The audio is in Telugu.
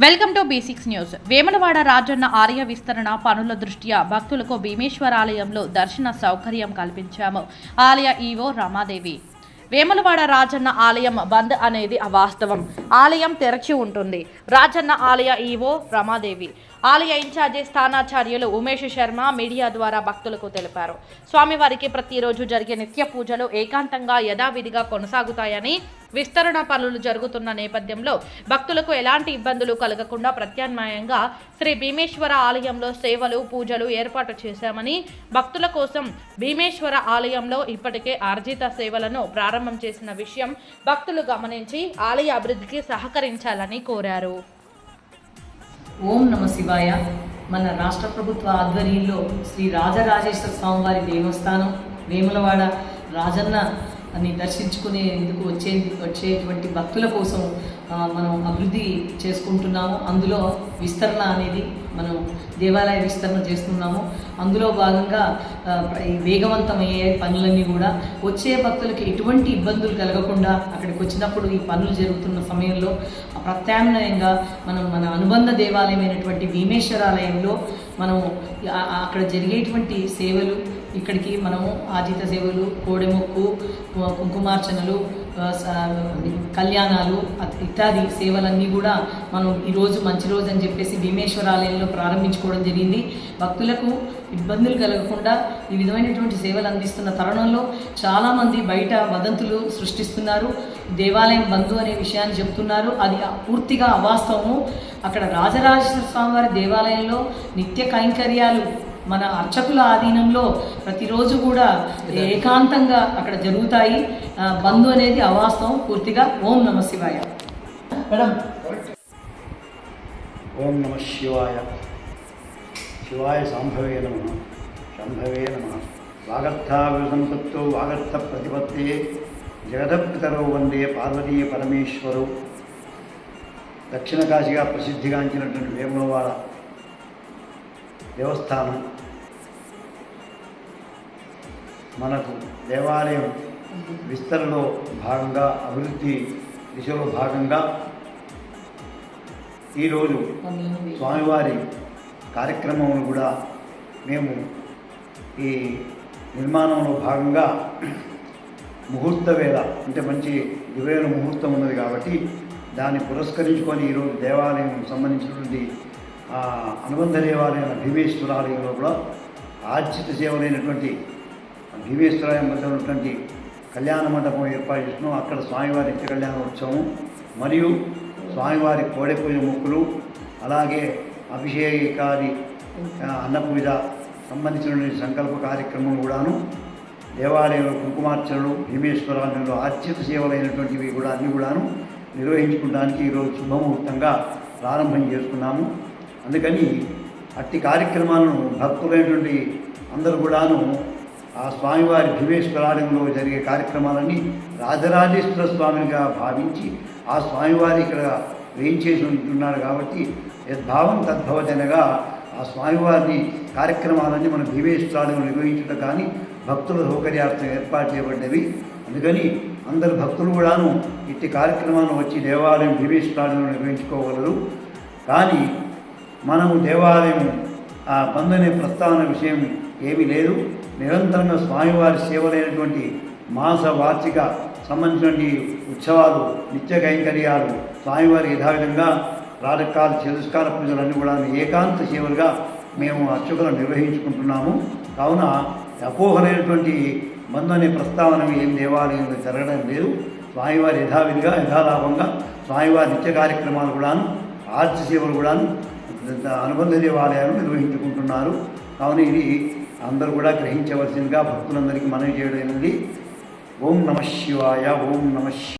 Welcome to basics news. Vemulawada Rajanna ఆలయ విస్తరణ పనుల దృష్ట్యా భక్తులకు భీమేశ్వరాలయంలో దర్శన సౌకర్యం కల్పించాము. ఆలయ ఈవో రమాదేవి. వేములవాడ రాజన్న ఆలయం బంద్ అనేది అవాస్తవం. ఆలయం తెరచి ఉంటుంది. రాజన్న ఆలయ ఈవో రమాదేవి. ఆలయ ఇన్ఛార్జి స్థానాచార్యులు ఉమేష్ శర్మ మీడియా ద్వారా భక్తులకు తెలిపారు. స్వామివారికి ప్రతిరోజు జరిగే నిత్య పూజలు ఏకాంతంగా యథావిధిగా కొనసాగుతాయని విస్తరణ పనులు జరుగుతున్న నేపథ్యంలో భక్తులకు ఎలాంటి ఇబ్బందులు కలగకుండా ప్రత్యామ్నాయంగా శ్రీ భీమేశ్వర ఆలయంలో సేవలు పూజలు ఏర్పాటు చేశామని భక్తుల కోసం భీమేశ్వర ఆలయంలో ఇప్పటికే ఆర్జిత సేవలను ప్రారంభం చేసిన విషయం భక్తులు గమనించి ఆలయ అభివృద్ధికి సహకరించాలని కోరారు. ఓం నమ శివాయ. మన రాష్ట్ర ప్రభుత్వ ఆధ్వర్యంలో శ్రీ రాజరాజేశ్వర స్వామివారి దేవస్థానం వేములవాడ రాజన్న అని దర్శించుకునేందుకు వచ్చే వచ్చేటువంటి భక్తుల కోసం మనం అభివృద్ధి చేసుకుంటున్నాము. అందులో విస్తరణ అనేది మనం దేవాలయ విస్తరణ చేస్తున్నాము. అందులో భాగంగా ఈ వేగవంతమయ్యే పనులన్నీ కూడా వచ్చే భక్తులకి ఎటువంటి ఇబ్బందులు కలగకుండా అక్కడికి వచ్చినప్పుడు ఈ పనులు జరుగుతున్న సమయంలో ప్రత్యామ్నాయంగా మనం మన అనుబంధ దేవాలయమైనటువంటి భీమేశ్వరాలయంలో మనం అక్కడ జరిగేటువంటి సేవలు ఇక్కడికి మనము ఆజిత సేవలు కోడెముక్కు కుంకుమార్చనలు కళ్యాణాలు ఇత్యాది సేవలన్నీ కూడా మనం ఈరోజు మంచి రోజు అని చెప్పేసి భీమేశ్వరాలయంలో ప్రారంభించుకోవడం జరిగింది. భక్తులకు ఇబ్బందులు కలగకుండా ఈ విధమైనటువంటి సేవలు అందిస్తున్న తరుణంలో చాలామంది బయట వదంతులు సృష్టిస్తున్నారు. దేవాలయం బంధు అనే విషయాన్ని చెప్తున్నారు. అది పూర్తిగా అవాస్తవము. అక్కడ రాజరాజేశ్వర స్వామివారి దేవాలయంలో నిత్య కైంకర్యాలు మన అర్చకుల ఆధీనంలో ప్రతిరోజు కూడా ఏకాంతంగా అక్కడ జరుగుతాయి. బంధు అనేది అవాస్తవం. పూర్తిగా ఓం నమ శివాయ. మేడం. ఓం నమ శివాయ. శివాయ సాంభవే నమ. శంభవే నమ. వాగర్థావిసంపత్తో వాగర్థ ప్రతిపత్తే జగదపితరో వందే పార్వతీ పరమేశ్వరు. దక్షిణ కాశీగా ప్రసిద్ధిగాంచినటువంటి వేములవాడ దేవస్థానం మనకు దేవాలయం విస్తరణలో భాగంగా అభివృద్ధి దిశలో భాగంగా ఈరోజు స్వామివారి కార్యక్రమంలో కూడా మేము ఈ నిర్మాణంలో భాగంగా ముహూర్త వేళ అంటే మంచి దివేల ముహూర్తం ఉన్నది కాబట్టి దాన్ని పురస్కరించుకొని ఈరోజు దేవాలయం సంబంధించినటువంటి అనుబంధ దేవాలయం భీమేశ్వరాలయంలో కూడా ఆర్జిత సేవలైనటువంటి భీమేశ్వరాలయం వద్ద ఉన్నటువంటి కళ్యాణ మండపం ఏర్పాటు చేసినాం. అక్కడ స్వామివారి నిత్య కళ్యాణ ఉత్సవం మరియు స్వామివారి కోడెపూజ మొక్కులు అలాగే అభిషేకాది అన్నపూజ సంబంధించినటువంటి సంకల్ప కార్యక్రమం కూడాను దేవాలయంలో కుంకుమార్చనలు భీమేశ్వరాలయంలో ఆర్చిత సేవలైనటువంటివి కూడా అన్నీ కూడాను నిర్వహించుకోవడానికి ఈరోజు శుభముహూర్తంగా ప్రారంభం చేసుకున్నాము. అందుకని అట్టి కార్యక్రమాలను భక్తులైనటువంటి అందరూ కూడాను ఆ స్వామివారి భీమేశ్వరాలయంలో జరిగే కార్యక్రమాలన్నీ రాజరాజేశ్వర స్వామినిగా భావించి ఆ స్వామివారి ఇక్కడ వేయించేసి ఉంటున్నాడు కాబట్టి యద్భావం తద్భవతనగా ఆ స్వామివారిని కార్యక్రమాలన్నీ మన భీమేశ్వరాలయం నిర్వహించడం కానీ భక్తుల సౌకర్యార్థం ఏర్పాటు చేయబడ్డవి. అందుకని అందరు భక్తులు కూడాను ఇట్టి కార్యక్రమాలను వచ్చి దేవాలయం భీమేశ్వరాలయంలో నిర్వహించుకోగలరు. కానీ మనము దేవాలయం ఆ బంధనే ప్రస్తావన విషయం ఏమీ లేదు. నిరంతరంగా స్వామివారి సేవలైనటువంటి మాస వార్షిక సంబంధించినటువంటి ఉత్సవాలు నిత్య కైంకర్యాలు స్వామివారి యథావిధంగా రాజకాల చతుష్కాల పూజలన్నీ కూడా ఏకాంత సేవలుగా మేము అర్చకులను నిర్వహించుకుంటున్నాము. కావున అపోహలైనటువంటి బంధనే ప్రస్తావన ఏం దేవాలయంలో జరగడం లేదు. స్వామివారి యథావిధిగా యథాలాభంగా స్వామివారి నిత్య కార్యక్రమాలు కూడాను ఆర్చ సేవలు కూడాను అనుబంధ దేవాలయాలు నిర్వహించుకుంటున్నారు. కావున ఇది అందరూ కూడా గ్రహించవలసిందిగా భక్తులందరికీ మనవి చేయడం అనేది ఓం నమ శివాయ ఓం నమ